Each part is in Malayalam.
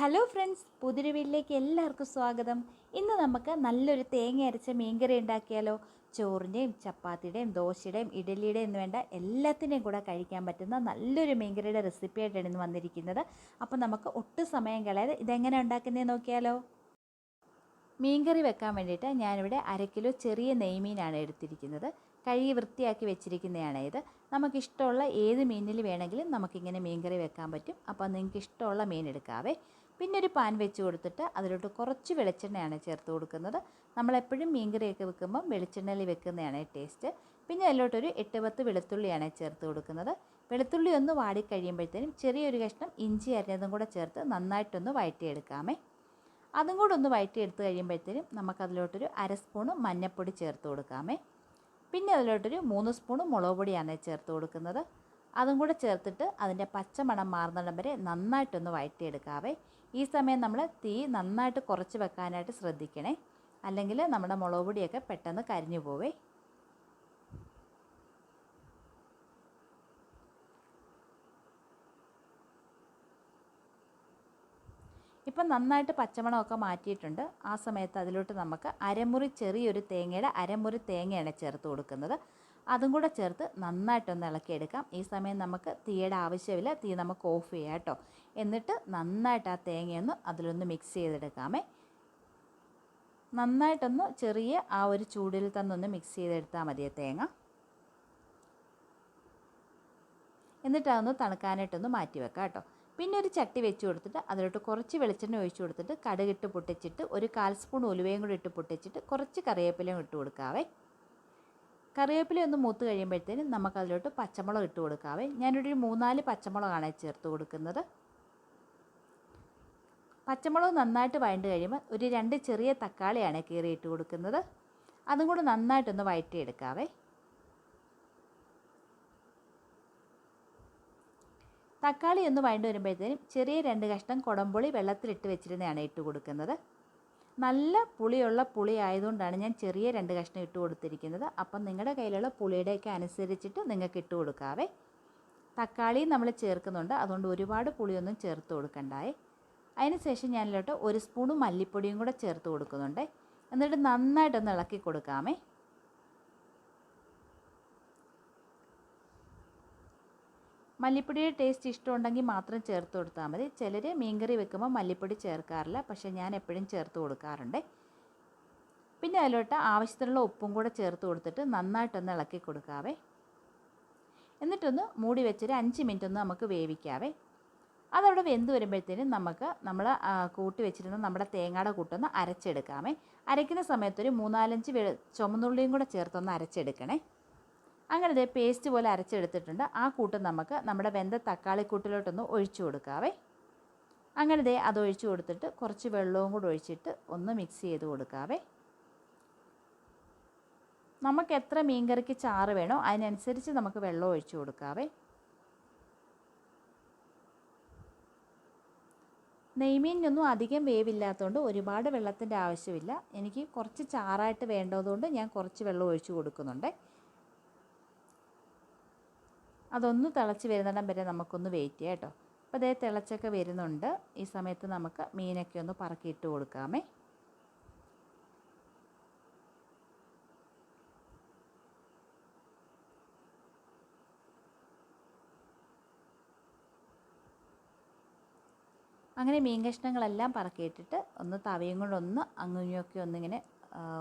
ഹലോ ഫ്രണ്ട്സ് പുതിയൊരു വീട്ടിലേക്ക് എല്ലാവർക്കും സ്വാഗതം. ഇന്ന് നമുക്ക് നല്ലൊരു തേങ്ങ അരച്ച മീൻകറി ഉണ്ടാക്കിയാലോ? ചോറിന്റെയും ചപ്പാത്തിയുടെയും ദോശയുടെയും ഇഡലിയുടെയും വേണ്ട എല്ലാത്തിന്റെയും കൂടെ കഴിക്കാൻ പറ്റുന്ന നല്ലൊരു മീൻകറിയുടെ റെസിപ്പി ആയിട്ടാണ് ഇന്ന് വന്നിരിക്കുന്നത്. അപ്പോൾ നമുക്ക് ഒട്ടും സമയം കളയാതെ ഇതെങ്ങനെ ഉണ്ടാക്കുന്നതെന്ന് നോക്കിയാലോ? മീൻകറി വെക്കാൻ വേണ്ടിയിട്ട് ഞാനിവിടെ അര കിലോ ചെറിയ നെയ്മീനാണ് എടുത്തിരിക്കുന്നത്. കഴുകി വൃത്തിയാക്കി വെച്ചിരിക്കുന്നതാണ് ഇത്. നമുക്കിഷ്ടമുള്ള ഏത് മീനിൽ വേണമെങ്കിലും നമുക്കിങ്ങനെ മീൻകറി വെക്കാൻ പറ്റും. അപ്പോൾ നിങ്ങൾക്ക് ഇഷ്ടമുള്ള മീൻ എടുക്കാവേ. പിന്നെ ഒരു പാൻ വെച്ച് കൊടുത്തിട്ട് അതിലോട്ട് കുറച്ച് വെളിച്ചെണ്ണയാണ് ചേർത്ത് കൊടുക്കുന്നത്. നമ്മളെപ്പോഴും മീൻകറിയൊക്കെ വെക്കുമ്പം വെളിച്ചെണ്ണയിൽ വെക്കുന്നതാണ് ടേസ്റ്റ്. പിന്നെ അതിലോട്ടൊരു എട്ട് പത്ത് വെളുത്തുള്ളിയാണ് ചേർത്ത് കൊടുക്കുന്നത്. വെളുത്തുള്ളി ഒന്ന് വാടിക്കഴിയുമ്പോഴത്തേനും ചെറിയൊരു കഷ്ണം ഇഞ്ചി അരിഞ്ഞതും കൂടെ ചേർത്ത് നന്നായിട്ടൊന്ന് വഴറ്റിയെടുക്കാമേ. അതും കൂടെ ഒന്ന് വഴറ്റിയെടുത്ത് കഴിയുമ്പോഴത്തേനും നമുക്കതിലോട്ടൊരു അര സ്പൂണ് മഞ്ഞൾപ്പൊടി ചേർത്ത് കൊടുക്കാമേ. പിന്നെ അതിലോട്ടൊരു മൂന്ന് സ്പൂണ് മുളക് പൊടിയാണ് ചേർത്ത് കൊടുക്കുന്നത്. അതും കൂടെ ചേർത്തിട്ട് അതിന്റെ പച്ചമണം മാറുന്നിടം വരെ നന്നായിട്ടൊന്ന് വഴറ്റിയെടുക്കാവേ. ഈ സമയം നമ്മൾ തീ നന്നായിട്ട് കുറച്ച് വെക്കാനായിട്ട് ശ്രദ്ധിക്കണേ. അല്ലെങ്കിൽ നമ്മുടെ മുളക് പൊടിയൊക്കെ പെട്ടെന്ന് കരിഞ്ഞു പോവേ. ഇപ്പം നന്നായിട്ട് പച്ചമണമൊക്കെ മാറ്റിയിട്ടുണ്ട്. ആ സമയത്ത് അതിലോട്ട് നമുക്ക് അരമുറി ചെറിയൊരു തേങ്ങയുടെ അരമുറി തേങ്ങയാണ് ചേർത്ത് കൊടുക്കുന്നത്. അതും കൂടെ ചേർത്ത് നന്നായിട്ടൊന്ന് ഇളക്കിയെടുക്കാം. ഈ സമയം നമുക്ക് തീയുടെ ആവശ്യമില്ല. തീ നമുക്ക് ഓഫ് ചെയ്യാം കേട്ടോ. എന്നിട്ട് നന്നായിട്ട് ആ തേങ്ങയൊന്ന് അതിലൊന്ന് മിക്സ് ചെയ്തെടുക്കാമേ. നന്നായിട്ടൊന്ന് ചെറിയ ആ ഒരു ചൂടിൽ തന്നൊന്ന് മിക്സ് ചെയ്തെടുത്താൽ മതി തേങ്ങ. എന്നിട്ട് അതൊന്ന് തണുക്കാനായിട്ടൊന്ന് മാറ്റി വെക്കാം കേട്ടോ. പിന്നെ ഒരു ചട്ടി വെച്ച് കൊടുത്തിട്ട് അതിലോട്ട് കുറച്ച് വെളിച്ചെണ്ണ ഒഴിച്ച് കൊടുത്തിട്ട് കടുകിട്ട് പൊട്ടിച്ചിട്ട് ഒരു കാൽ സ്പൂൺ ഉലുവയും കൂടി ഇട്ട് പൊട്ടിച്ചിട്ട് കുറച്ച് കറിവേപ്പിലയും ഇട്ട് കൊടുക്കാവേ. കറിവേപ്പില ഒന്ന് മൂത്ത് കഴിയുമ്പോഴത്തേനും നമുക്ക് അതിലോട്ട് പച്ചമുളക് ഇട്ട് കൊടുക്കാവേ. ഞാനിവിടെ ഒരു മൂന്നാൽ പച്ചമുളകാണ് ചേർത്ത് കൊടുക്കുന്നത്. പച്ചമുളക് നന്നായിട്ട് വഴണ്ട് കഴിയുമ്പോൾ ഒരു രണ്ട് ചെറിയ തക്കാളിയാണ് കീറിയിട്ട് കൊടുക്കുന്നത്. അതും കൂടെ നന്നായിട്ടൊന്ന് വഴറ്റിയെടുക്കാവേ. തക്കാളി ഒന്ന് വഴണ്ട് വരുമ്പോഴത്തേനും ചെറിയ രണ്ട് കഷ്ണം കുടംപുളി വെള്ളത്തിലിട്ട് വെച്ചിരുന്നതാണ് ഇട്ട് കൊടുക്കുന്നത്. നല്ല പുളിയുള്ള പുളി ആയതുകൊണ്ടാണ് ഞാൻ ചെറിയ രണ്ട് കഷ്ണം ഇട്ട് കൊടുത്തിരിക്കുന്നത്. അപ്പം നിങ്ങളുടെ കയ്യിലുള്ള പുളിയുടെയൊക്കെ അനുസരിച്ചിട്ട് നിങ്ങൾക്ക് ഇട്ട് കൊടുക്കാവേ. തക്കാളി നമ്മൾ ചേർക്കുന്നുണ്ട്. അതുകൊണ്ട് ഒരുപാട് പുളിയൊന്നും ചേർത്ത് കൊടുക്കണ്ടായേ. അതിന് ശേഷം ഞാനിലോട്ട് ഒരു സ്പൂൺ മല്ലിപ്പൊടിയും കൂടെ ചേർത്ത് കൊടുക്കുന്നുണ്ട്. എന്നിട്ട് നന്നായിട്ടൊന്ന് ഇളക്കി കൊടുക്കാമേ. മല്ലിപ്പൊടിയുടെ ടേസ്റ്റ് ഇഷ്ടമുണ്ടെങ്കിൽ മാത്രം ചേർത്ത് കൊടുത്താൽ മതി. ചിലർ മീൻകറി വെക്കുമ്പോൾ മല്ലിപ്പൊടി ചേർക്കാറില്ല. പക്ഷേ ഞാൻ എപ്പോഴും ചേർത്ത് കൊടുക്കാറുണ്ട്. പിന്നെ അതിലോട്ട് ആവശ്യത്തിനുള്ള ഉപ്പും കൂടെ ചേർത്ത് കൊടുത്തിട്ട് നന്നായിട്ടൊന്ന് ഇളക്കി കൊടുക്കാവേ. എന്നിട്ടൊന്ന് മൂടി വെച്ചൊരു അഞ്ച് മിനിറ്റ് ഒന്ന് നമുക്ക് വേവിക്കാവേ. അതവിടെ വെന്ത് വരുമ്പോഴത്തേനും നമുക്ക് നമ്മൾ കൂട്ടി വെച്ചിരുന്ന നമ്മുടെ തേങ്ങയുടെ കൂട്ടൊന്ന് അരച്ചെടുക്കാമേ. അരയ്ക്കുന്ന സമയത്തൊരു മൂന്നാലഞ്ച് ചുമന്നുള്ളിയും കൂടെ ചേർത്തൊന്ന് അരച്ചെടുക്കണേ. അങ്ങനെ ദേ പേസ്റ്റ് പോലെ അരച്ചെടുത്തിട്ടുണ്ട്. ആ കൂട്ട് നമുക്ക് നമ്മുടെ വെന്ത തക്കാളി കൂട്ടിലോട്ടൊന്ന് ഒഴിച്ചു കൊടുക്കാവേ. അങ്ങനെ ദേ അത് ഒഴിച്ചു കൊടുത്തിട്ട് കുറച്ച് വെള്ളവും കൂടെ ഒഴിച്ചിട്ട് ഒന്ന് മിക്സ് ചെയ്ത് കൊടുക്കാവേ. നമുക്ക് എത്ര മീൻകറിക്ക് ചാറ് വേണോ അതിനനുസരിച്ച് നമുക്ക് വെള്ളം ഒഴിച്ചു കൊടുക്കാവേ. നെയ്മീനൊന്നും അധികം വേവില്ലാത്തതുകൊണ്ട് ഒരുപാട് വെള്ളത്തിന്റെ ആവശ്യമില്ല. എനിക്ക് കുറച്ച് ചാറായിട്ട് വേണ്ടതുകൊണ്ട് ഞാൻ കുറച്ച് വെള്ളം ഒഴിച്ചു കൊടുക്കുന്നുണ്ട്. അതൊന്ന് തിളച്ച് വരുന്നിടം വരെ നമുക്കൊന്ന് വെയിറ്റ് ചെയ്യാം കേട്ടോ. അപ്പോൾ അതേ തിളച്ചൊക്കെ വരുന്നുണ്ട്. ഈ സമയത്ത് നമുക്ക് മീനൊക്കെ ഒന്ന് പറക്കിയിട്ട് കൊടുക്കാമേ. അങ്ങനെ മീൻ കഷ്ണങ്ങളെല്ലാം പറക്കിയിട്ടിട്ട് ഒന്ന് തവയും കൊണ്ടൊന്ന് ഒന്ന് അങ്ങുഞ്ഞൊക്കെ ഒന്നിങ്ങനെ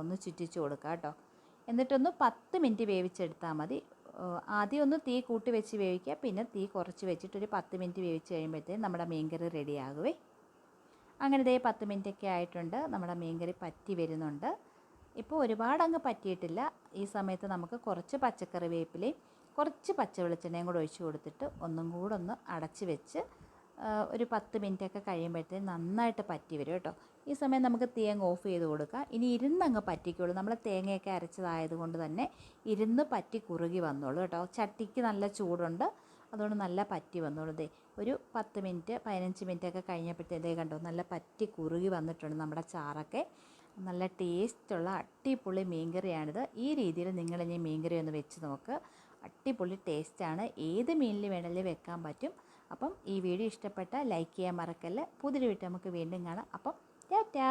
ഒന്ന് ചുറ്റിച്ച് കൊടുക്കുക കേട്ടോ. എന്നിട്ടൊന്ന് പത്ത് മിനിറ്റ് വേവിച്ചെടുത്താൽ മതി. ആദ്യം ഒന്ന് തീ കൂട്ടി വെച്ച് വേവിക്കുക. പിന്നെ തീ കുറച്ച് വെച്ചിട്ട് ഒരു പത്ത് മിനിറ്റ് വേവിച്ച് കഴിയുമ്പോഴത്തേക്കും നമ്മുടെ മീൻകറി റെഡി ആകുവേ. അങ്ങനെ ഇതേ പത്ത് മിനിറ്റൊക്കെ ആയിട്ടുണ്ട്. നമ്മുടെ മീൻകറി പറ്റി വരുന്നുണ്ട്. ഇപ്പോൾ ഒരുപാട് അങ്ങ് പറ്റിയിട്ടില്ല. ഈ സമയത്ത് നമുക്ക് കുറച്ച് പച്ചക്കറി വേപ്പിലയും കുറച്ച് പച്ച വെളിച്ചെണ്ണയും കൂടെ ഒഴിച്ച് കൊടുത്തിട്ട് ഒന്നും കൂടെ ഒന്ന് അടച്ച് വെച്ച് ഒരു പത്ത് മിനിറ്റൊക്കെ കഴിയുമ്പോഴത്തേക്കും നന്നായിട്ട് പറ്റി വരും കേട്ടോ. ഈ സമയം നമുക്ക് തേങ്ങ ഓഫ് ചെയ്ത് കൊടുക്കുക ഇനി ഇരുന്ന് അങ്ങ് പറ്റിക്കുള്ളൂ നമ്മൾ തേങ്ങയൊക്കെ അരച്ചതായത് കൊണ്ട് തന്നെ ഇരുന്ന് പറ്റി കുറുകി വന്നോളൂ കേട്ടോ. ചട്ടിക്ക് നല്ല ചൂടുണ്ട്. അതുകൊണ്ട് നല്ല പറ്റി വന്നോളൂ. ദേ ഒരു പത്ത് മിനിറ്റ് പതിനഞ്ച് മിനിറ്റൊക്കെ കഴിഞ്ഞപ്പോഴത്തേതേ കണ്ടോ നല്ല പറ്റി കുറുകി വന്നിട്ടുണ്ട് നമ്മുടെ ചാറൊക്കെ. നല്ല ടേസ്റ്റുള്ള അടിപൊളി മീൻകറിയാണിത്. ഈ രീതിയിൽ നിങ്ങളിനി മീൻകറി ഒന്ന് വെച്ച് നോക്ക്. അട്ടിപ്പൊളി ടേസ്റ്റാണ്. ഏത് മീനിൽ വേണമെങ്കിലും വെക്കാൻ പറ്റും. അപ്പം ഈ വീഡിയോ ഇഷ്ടപ്പെട്ടാൽ ലൈക്ക് ചെയ്യാൻ മറക്കല്ല. പുതിയൊരു വീട്ടിൽ നമുക്ക് വീണ്ടും കാണാം. അപ്പം ടാറ്റാ!